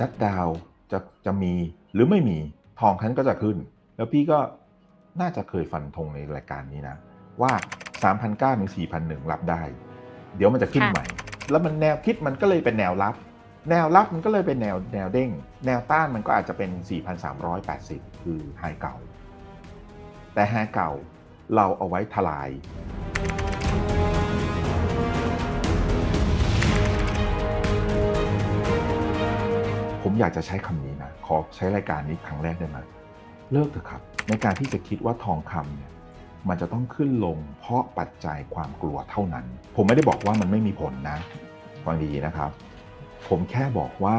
ชัดดาวน์จะจะมีหรือไม่มีทองคันก็จะขึ้น แล้วพี่ก็น่าจะเคยฟันธงในรายการนี้นะ ว่า3,009ถึง4,001 รับได้ เดี๋ยวมันจะขึ้นค่ะใหม่ แล้วมันแนวคิดมันก็เลยเป็นแนวรับ แนวรับมันก็เลยเป็นแนวแนวเด้ง แนวต้านมันก็อาจจะเป็น 4,380 คือไฮเก่า แต่ไฮเก่าเราเอาไว้ทลาย ผมอยากจะใช้คำนี้นะ ขอใช้รายการนี้ครั้งแรกได้ไหมเลิกเถอะครับ ในการที่จะคิดว่าทองคำเนี่ยมันจะต้องขึ้นลงเพราะปัจจัยความกลัวเท่านั้น ผมไม่ได้บอกว่ามันไม่มีผลนะฟังดีๆนะครับ ผมแค่บอกว่า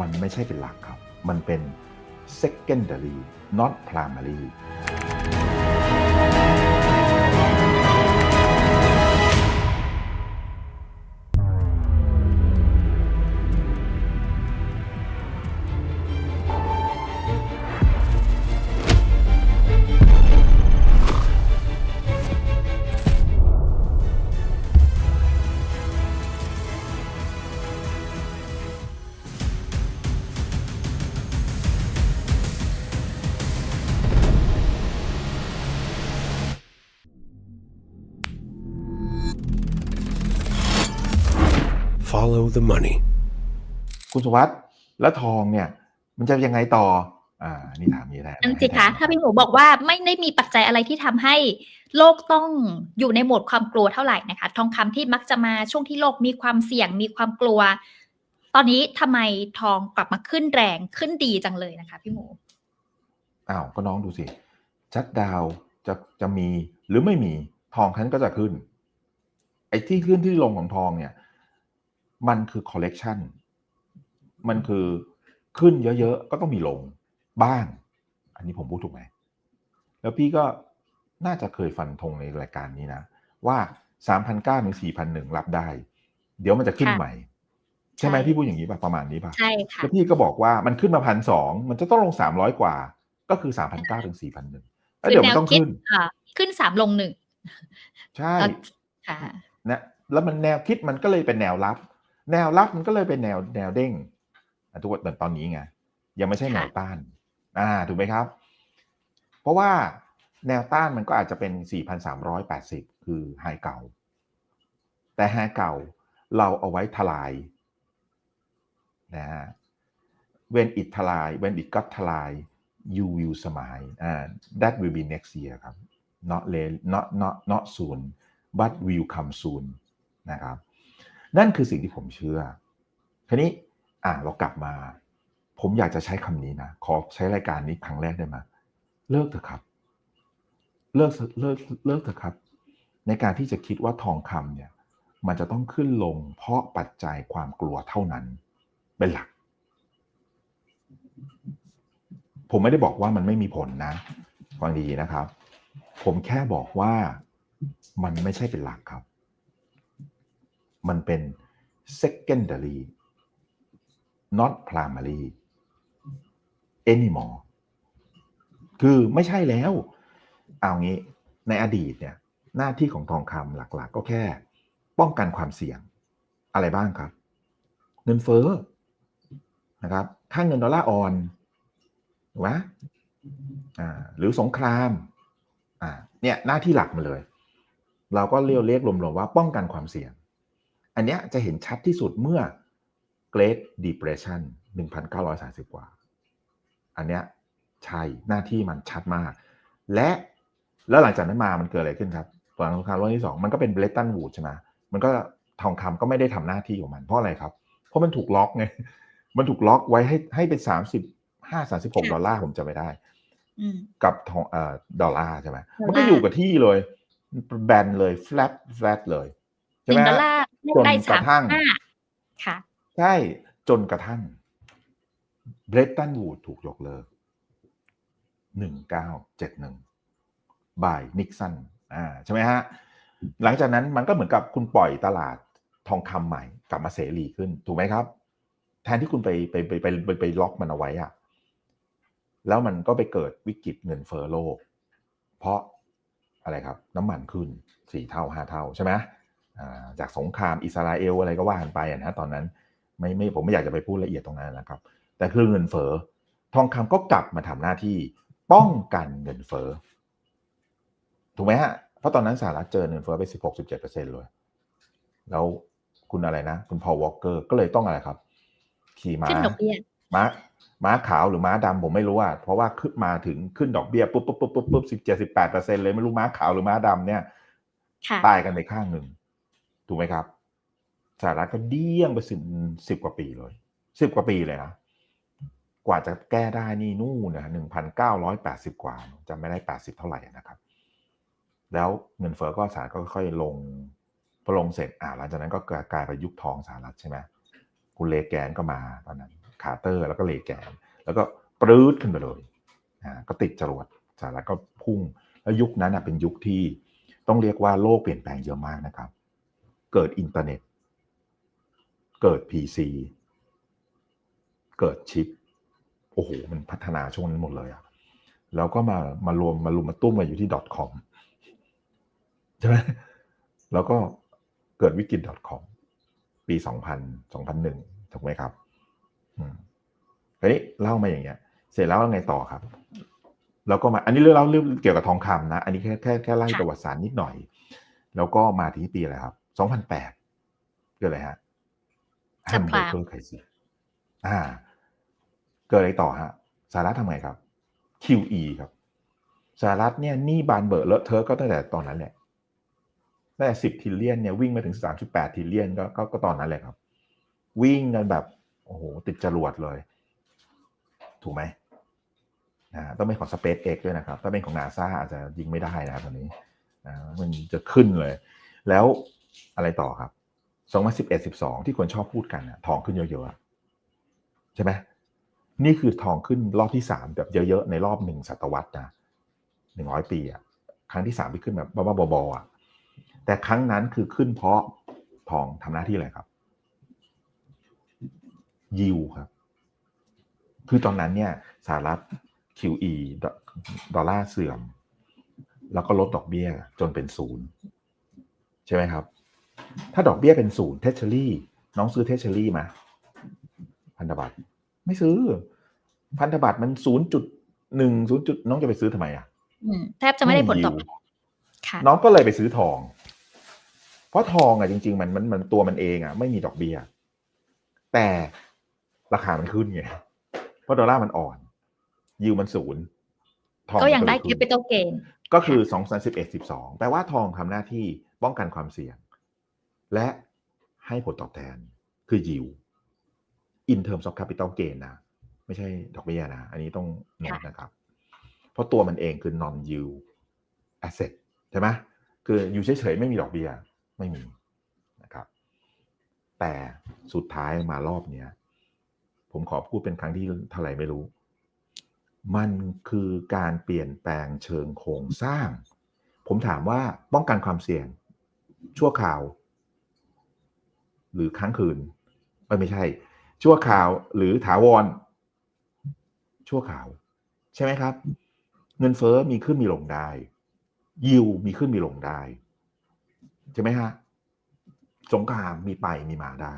มันไม่ใช่เป็นหลักครับ มันเป็น secondary not primary Follow the money. คุณสุวัสด์แล้วทองเนี่ย มันจะยังไงต่อ อ่า นี่ถามนี้แหละนั่นสิคะ ถ้าพี่หมูบอกว่าไม่ได้มีปัจจัยอะไรที่ทำให้โลกต้องอยู่ในโหมดความกลัวเท่าไหร่นะคะ ทองคำที่มักจะมาช่วงที่โลกมีความเสี่ยงมีความกลัว ตอนนี้ทำไมทองกลับมาขึ้นแรงขึ้นดีจังเลยนะคะ พี่หมูอ้าวก็น้องดูสิชัดดาวน์จะจะมีหรือไม่มีทองคันก็จะขึ้นไอ้ที่ขึ้นที่ลงของทองเนี่ย มันคือคอลเลกชันมันคือขึ้นเยอะๆ ก็ต้องมีลงบ้าง อันนี้ผมพูดถูกไหม แล้วพี่ก็น่าจะเคยฟันธงในรายการนี้นะ ว่า3,009ถึง4,001 รับได้ เดี๋ยวมันจะขึ้นค่ะใหม่ ใช่ไหมใช่พี่พูดอย่างนี้ป่ะ ประมาณนี้ป่ะ ใช่ค่ะ แล้วพี่ก็บอกว่ามันขึ้นมาพันสองมันจะต้องลงสามร้อยกว่า ก็คือสามพันเก้าถึงสี่พันหนึ่งแล้วเดี๋ยวมันต้องขึ้นค่ะขึ้นสามลงหนึ่งใช่ค่ะนะแล้วมันแนวคิดมันก็เลยเป็นแนวรับ แนวรับมันก็เลยเป็นแนวแนวเด้งอะทุกคนเหมือนตอนนี้ไงยังไม่ใช่แนวต้าน อ่า ถูกไหมครับ เพราะว่าแนวต้านมันก็อาจจะเป็น 4,380 คือไฮเก่า แต่ไฮเก่าเราเอาไว้ทลายนะฮะ when it ทลาย when it got ทลาย you will smile อ่า that will be next year ครับ not late not not not soon but will come soon นะครับ นั่นคือสิ่งที่ผมเชื่อทีนี้อ่าเรากลับมา ผมอยากจะใช้คำนี้นะ ขอใช้รายการนี้ครั้งแรกได้ไหมเลิกเถอะครับ เลิกเลิกเลิกเถอะครับ ในการที่จะคิดว่าทองคำเนี่ย มันจะต้องขึ้นลง เพราะปัจจัยความกลัวเท่านั้น เป็นหลัก ผมไม่ได้บอกว่ามันไม่มีผลนะฟังดีนะครับ ผมแค่บอกว่ามันไม่ใช่เป็นหลักครับ มันเป็น secondary not primary anymore คือไม่ใช่แล้ว เอางี้ในอดีตเนี่ยหน้าที่ของทองคำหลักๆก็แค่ ป้องกันความเสี่ยงอะไรบ้างครับ เงินเฟ้อนะครับค่างเงินดอลลาร์อ่อนถูกไหมอ่าหรือสงครามอ่าเนี่ยหน้าที่หลักมาเลย เราก็เรียกเรียกรวมๆว่าป้องกันความเสี่ยง อันเนี้ยจะเห็นชัดที่สุดเมื่อ Great Depression 1930 กว่า อันเนี้ยใช่หน้าที่มันชัดมาก และแล้วหลังจากนั้นมามันเกิดอะไรขึ้นครับตอนสงครามโลกที่สองมันก็เป็นเบรตันวูดใช่ไหมมันก็ทองคำก็ไม่ได้ทำหน้าที่ของมัน เพราะอะไรครับ เพราะมันถูกล็อกไงมันถูกล็อกไว้ให้ให้เป็นสามสิบห้าสามสิบหกค่ะดอลลาร์ผมจะไม่ได้อืมกับทองเอ่อดอลลาร์ใช่ไหมดอลลาร์มันก็อยู่กับที่เลยแบนเลย flat flat เลยหใช่นึ่ไหมงดอลลาร์แลกได้ จนกสาระมทั่งห้าค่ะใช่จนกระทั่งเบรตันวูดถูกยกเลิกหนึ่งเก้าเจ็ดหนึ่งบายนิกสันอ่าใช่ไหมฮะ หลังจากนั้นมันก็เหมือนกับคุณปล่อยตลาดทองคำใหม่กลับมาเสรีขึ้น ถูกไหมครับ แทนที่คุณไปไปไปไปไปไปล็อกมันเอาไว้อะแล้วมันก็ไปเกิดวิกฤตเงินเฟ้อโลก เพราะอะไรครับ น้ำมันขึ้นสี่เท่าห้าเท่าใช่ไหมอ่า จากสงครามอิสราเอลอะไรก็ว่ากันไปอะนะตอนนั้นไม่ไม่ผมไม่อยากจะไปพูดละเอียดตรงนั้นนะครับ แต่คือเงินเฟ้อทองคำก็กลับมาทำหน้าที่ป้องกันเงินเฟ้อถูกไหมฮะเพราะตอนนั้นสหรัฐเจอเงินเฟ้อไป16-17%เลย แล้วคุณอะไรนะ คุณพอลวอลเกอร์ก็เลยต้องอะไรครับ ขี่ม้าขึ้นดอกเบี้ยม้าม้าขาวหรือม้าดำผมไม่รู้อะเพราะว่าขึ้นมาถึงขึ้นดอกเบี้ยปุ๊บปุ๊บปุ๊บปุ๊บปุ๊บสิบเจ็ดสิบแปดเปอร์เซ็นเลยไม่รู้ม้าขาวหรือม้าดำเนี่ยค่ะตายกันไปข้างหนึ่ง ถูกไหมครับสหรัฐก็เดี้ยงไปสิบสิบกว่าปีเลยสิบกว่าปีเลยนะกว่าจะแก้ได้นี่นู่นนะหนึ่งพันเก้าร้อยแปดสิบกว่าจำไม่ได้แปดสิบเท่าไหร่นะครับ แล้วเงินเฟ้อก็สหรัฐก็ค่อยลงพอลงเสร็จอ่าหลังจากนั้นก็กลายไปยุคทองสหรัฐใช่ไหมคุณเลแกนก็มาตอนนั้นคาร์เตอร์แล้วก็เลแกน แล้วก็ปรื้ดขึ้นไปเลยอ่าก็ติดจรวดสหรัฐก็พุ่ง แล้วยุคนั้นนะเป็นยุคที่ต้องเรียกว่าโลกเปลี่ยนแปลงเยอะมากนะครับ เกิดอินเทอร์เน็ต เกิด PC เกิดชิป โอ้โห มันพัฒนาช่วงนั้นหมดเลยอะแล้วก็มามารวมมารุมมาตุ้มมาอยู่ที่ .com ใช่ไหมแล้วก็เกิดวิกฤต .com ปี 2000 2001 ถูกไหมครับอืมเฮ้ยเล่ามาอย่างเงี้ย เสร็จแล้วไงต่อครับ แล้วก็มา อันนี้เรื่องเล่าเรื่องเกี่ยวกับทองคำนะ อันนี้แค่แค่แค่ไล่ประวัติศาสตร์นิดหน่อย แล้วก็มาที่ปีอะไรครับ 2008 เกิดอะไรฮะแฮมเบอร์เกอร์ไคซิอ่า เกิดอะไรต่อฮะสหรัฐทำไงครับ QE ครับสหรัฐเนี่ยหนี่บานเบอร์เลอะเทอะก็ตั้งแต่ตอนนั้นแหละตั้งแต่สิบทิลเลียนเนี่ยวิ่งมาถึงสามสิบแปดทิลเลียนก็ก็ก็ตอนนั้นแหละครับ วิ่งกันแบบโอ้โหติดจรวดเลย ถูกไหมนะต้องเป็นของ SpaceX ด้วยนะครับ ถ้าเป็นของ NASA อาจจะยิงไม่ได้นะครับตอนนี้นะมันจะขึ้นเลย แล้ว อะไรต่อครับ2011 12ที่คนชอบพูดกันนะทองขึ้นเยอะๆใช่ไหมนี่คือทองขึ้นรอบที่สามแบบเยอะๆในรอบหนึ่งศตวรรษนะหนึ่งร้อยปีอะครั้งที่สามที่ขึ้นแบบบ้าๆบอๆอะแต่ครั้งนั้นคือขึ้นเพราะทองทำหน้าที่อะไรครับ ยิวครับ คือตอนนั้นเนี่ยสหรัฐ QE ดอดอลลาร์เสื่อม แล้วก็ลดดอกเบี้ยจนเป็นศูนย์ใช่ไหมครับ ถ้าดอกเบี้ยเป็นศูนย์เทเชอรี่น้องซื้อเทเชอรี่มา พันธบัตรไม่ซื้อ พันธบัตรมันศูนย์จุดหนึ่งศูนย์จุดน้องจะไปซื้อทำไมอะอืมแทบจะไม่ได้ผลตอบแทนค่ะน้องก็เลยไปซื้อทอง เพราะทองอะจริง ๆ มันมันมันตัวมันเองอะไม่มีดอกเบี้ย แต่ราคามันขึ้นไง เพราะดอลลาร์มันอ่อน ยิวมันศูนย์ทองก็ยังมันได้เลแคขึ้นปิตอลเกนก็คือสองพันสิบเอ็ดสิบสองแปลว่าทองทำหน้าที่ป้องกันความเสี่ยง และให้ผลตอบแทนคือ yield in terms of capital gain นะ ไม่ใช่ดอกเบี้ยนะ อันนี้ต้องโน้ตนะครับ เพราะตัวมันเองคือ non yield asset ใช่ไหมคืออยู่เฉยๆ ไม่มีดอกเบี้ยไม่มีนะครับ แต่สุดท้ายมารอบเนี้ยผมขอพูดเป็นครั้งที่เท่าไหร่ไม่รู้ มันคือการเปลี่ยนแปลงเชิงโครงสร้าง ผมถามว่าป้องกันความเสี่ยง ชั่วคราว หรือค้างคืนเอ้ยไม่ใช่ ชั่วคราวหรือถาวร ชั่วคราว ใช่ไหมครับ เงินเฟอ้อมีขึ้นมีลงได้ ยิวมีขึ้นมีลงได้ ใช่ไหมฮะสงครามมีไปมีมาได้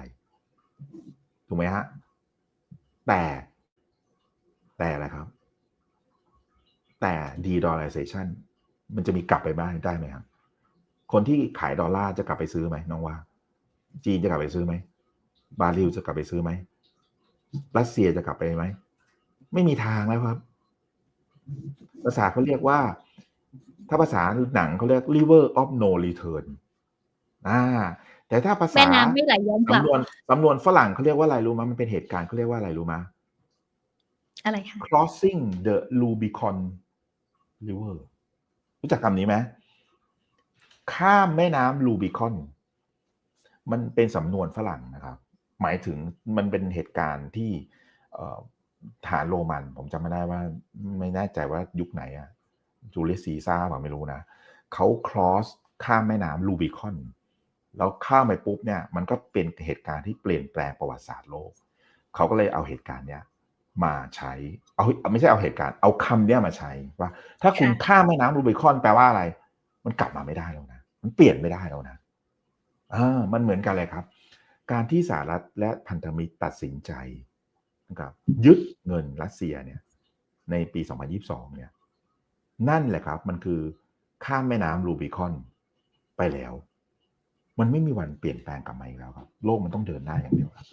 ถูกไหมฮะ แต่แต่อะไรครับ แต่ de-dollarization มันจะมีกลับไปบ้างได้ไหมครับคนที่ขายดอลลาร์จะกลับไปซื้อไหมน้องว่า จีนจะกลับไปซื้อไหมบราซิลจะกลับไปซื้อไหมรัสเซียจะกลับไปไหมไม่มีทางแล้วครับ ภาษาเขาเรียกว่า ถ้าภาษาหนังเขาเรียก river of no return อ่า แต่ถ้าภาษาแม่น้ำไม่ไหลย้อนกลับสำนวนสำนวนฝรั่งเขาเรียกว่าอะไรรู้ไหมมันเป็นเหตุการณ์เขาเรียกว่าอะไรรู้ไหมอะไรคะ crossing the Rubicon River รู้จักคำนี้ไหมข้ามแม่น้ำลูบิคอน มันเป็นสำนวนฝรั่งนะครับ หมายถึงมันเป็นเหตุการณ์ที่เอ่อฐานโรมัน ผมจำไม่ได้ว่าไม่แน่ใจว่ายุคไหนอะจูเลียสซีซ่าร์เปล่าไม่รู้นะเขา cross ข้ามแม่น้ำลูบิคอน แล้วข้ามไปปุ๊บเนี่ยมันก็เป็นเหตุการณ์ที่เปลี่ยนแปลงประวัติศาสตร์โลก เขาก็เลยเอาเหตุการณ์เนี้ยมาใช้ เอาไม่ใช่เอาเหตุการณ์ เอาคำเนี้ยมาใช้ว่า ถ้าคุณค่ะข้ามแม่น้ำรูบิคอนแปลว่าอะไร มันกลับมาไม่ได้แล้วนะ มันเปลี่ยนไม่ได้แล้วนะ อ่ามันเหมือนกันเลยครับ การที่สหรัฐและพันธมิตรตัดสินใจนะครับยึดเงินรัสเซียเนี่ยในปี 2022 เนี่ยนั่นแหละครับมันคือข้ามแม่น้ำรูบิคอนไปแล้ว มันไม่มีวันเปลี่ยนแปลงกลับมาอีกแล้วครับ โลกมันต้องเดินหน้าอย่างเดียวครับ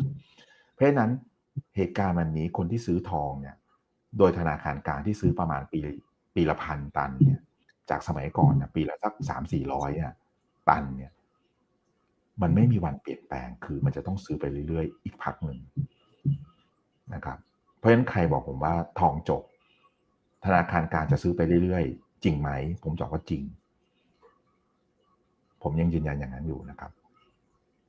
เพราะฉะนั้นเหตุการณ์วันนี้คนที่ซื้อทองเนี่ย โดยธนาคารกลางที่ซื้อประมาณปีปีละพันตันเนี่ย จากสมัยก่อนนะปีละสักสามสี่ร้อยเนี่ยตันเนี่ย มันไม่มีวันเปลี่ยนแปลงคือมันจะต้องซื้อไปเรื่อยๆ อีกพักหนึ่งนะครับ เพราะฉะนั้นใครบอกผมว่าทองจบ ธนาคารกางจะซื้อไปเรื่อยๆ จริงไหม ผมตอบว่าจริง ผมยังยืนยันอย่างนั้นอยู่นะครับ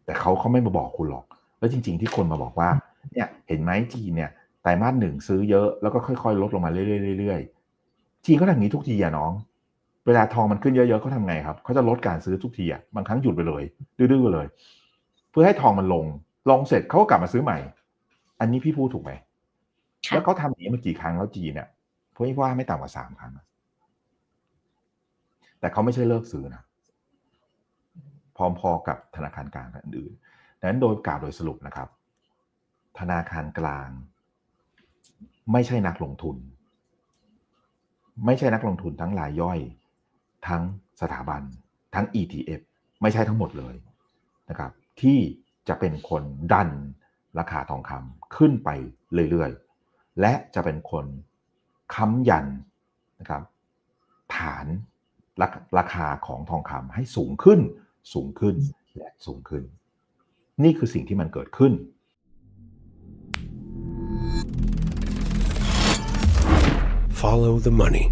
แต่เขาเขาไม่มาบอกคุณหรอก แล้วจริง ๆ ที่คนมาบอกว่า เนี่ย เห็นไหมจีนเนี่ยไตรมาสหนึ่งซื้อเยอะแล้วก็ค่อย ๆ ลดลงมาเรื่อยๆเรื่อยๆจีนเขาทำอย่างนี้ทุกทีอะน้อง เวลาทองมันขึ้นเยอะๆเขาทำไงครับเขาจะลดการซื้อทุกทีอะบางครั้งหยุดไปเลย ดื้อๆเลย เพื่อให้ทองมันลง ลงเสร็จเขาก็กลับมาซื้อใหม่ อันนี้พี่พูดถูกไหมค่ะแล้วเขาทำอย่างนี้มากี่ครั้งแล้วจีนเนี่ยเพราะว่าไม่ต่ำกว่าสามครั้งอะแต่เขาไม่ใช่เลิกซื้อนะพร้อมๆกับธนาคารกลางอื่นๆดังนั้นโดยกล่าวโดยสรุปนะครับ ธนาคารกลาง ไม่ใช่นักลงทุน ไม่ใช่นักลงทุนทั้งรายย่อย ทั้งสถาบัน ทั้ง ETF ไม่ใช่ทั้งหมดเลยนะครับที่จะเป็นคนดันราคาทองคำขึ้นไปเรื่อยๆ และจะเป็นคนค้ำยันนะครับฐานราราคาของทองคำให้สูงขึ้น สูงขึ้นและสูงขึ้น นี่คือสิ่งที่มันเกิดขึ้น Follow the money.